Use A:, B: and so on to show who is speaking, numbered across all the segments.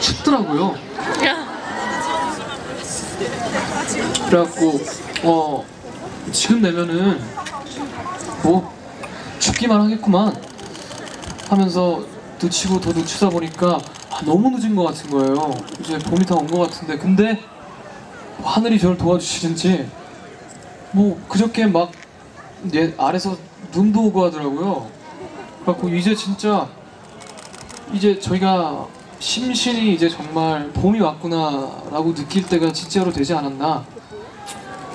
A: 춥더라고요. 그래갖고 어 지금 내면은 뭐 춥기만 하겠구만 하면서 늦추고 더 늦추다 보니까 아, 너무 늦은 것 같은 거예요. 이제 봄이 다 온 것 같은데 근데 하늘이 저를 도와주시는지 뭐 그저께 막 예, 아래서 눈도 오고 하더라고요. 그래갖고 이제 진짜 이제 저희가 심신이 이제 정말 봄이 왔구나라고 느낄 때가 진짜로 되지 않았나.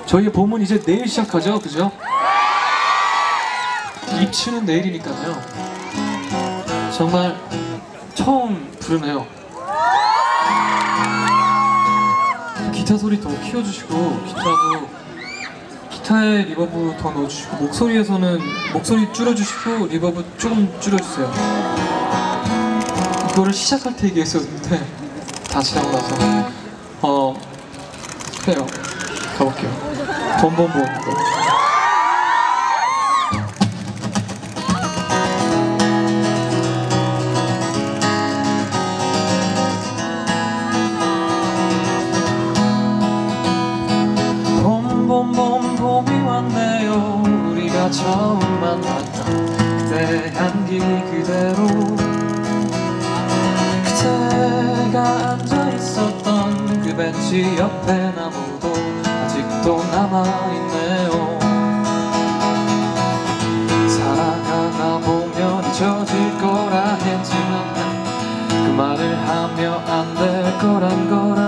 A: 저희의 봄은 이제 내일 시작하죠, 그죠? 입추는 내일이니까요. 정말 처음 부르네요. 기타 소리 더 키워주시고 기타도 기타에 리버브 더 넣어주시고 목소리에서는 목소리 줄여주시고 리버브 조금 줄여주세요. 이거를 시작할 때 얘기했었는데 다 지나고 나서. 어 그래요. 가볼게요. 봄봄봄 봄봄봄 봄이 왔네요. 우리가 처음 만났던 그때 향기 그대로 벤치 옆에 나무도 아직도 남아있네요. 살아가다 보면 잊혀질 거라 했지만 난그 말을 하며 안 될 거란 걸알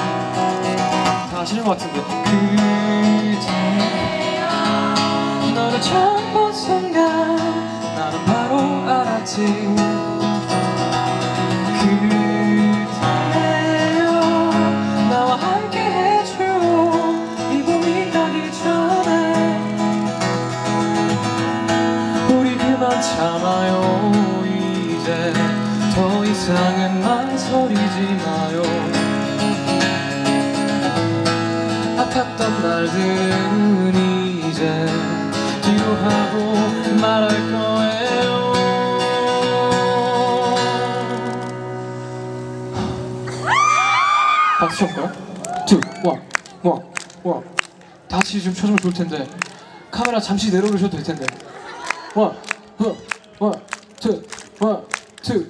A: 아시는 것 같은데 그대 너를 처음 본 순간 나는 바로 알았지. 그대여 나와 함께 해줘 이 봄이 가기 전에 우리 그만 참아요. 이제 더 이상은 망설이지 마요 아팠던 날들은 이제 뒤로 하고 말할 거예요 박수 쳐볼까요? 다 같이 좀 쳐주면 좋을 텐데 카메라 잠시 내려놓으셔도 될 텐데 원, 투, 원, 투, 원, 투.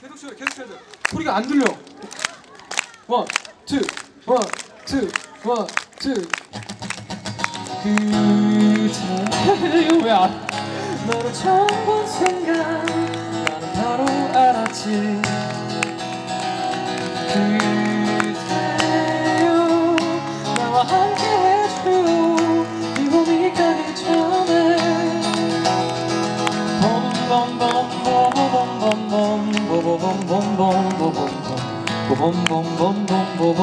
A: 계속 쳐요, 계속 돼. 소리가 안 들려. 원, 투, 원, 투, 원, 투. 그저 왜 안? 너를 처음 본 순간 나는 바로 알았지. 그대여 나와 함께 해줘요 이 몸이 가기 전에 봄봄봄봄봄봄봄봄봄봄봄봄봄봄봄봄봄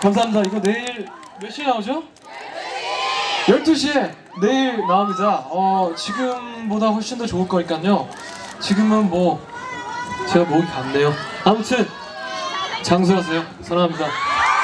A: 감사합니다. 이거 내일 몇 시에 나오죠? 12시에 내일 나옵니다. 어, 지금보다 훨씬 더 좋을 거니까요. 지금은 뭐 제가 목이 갔네요. 아무튼 장수하세요. 사랑합니다.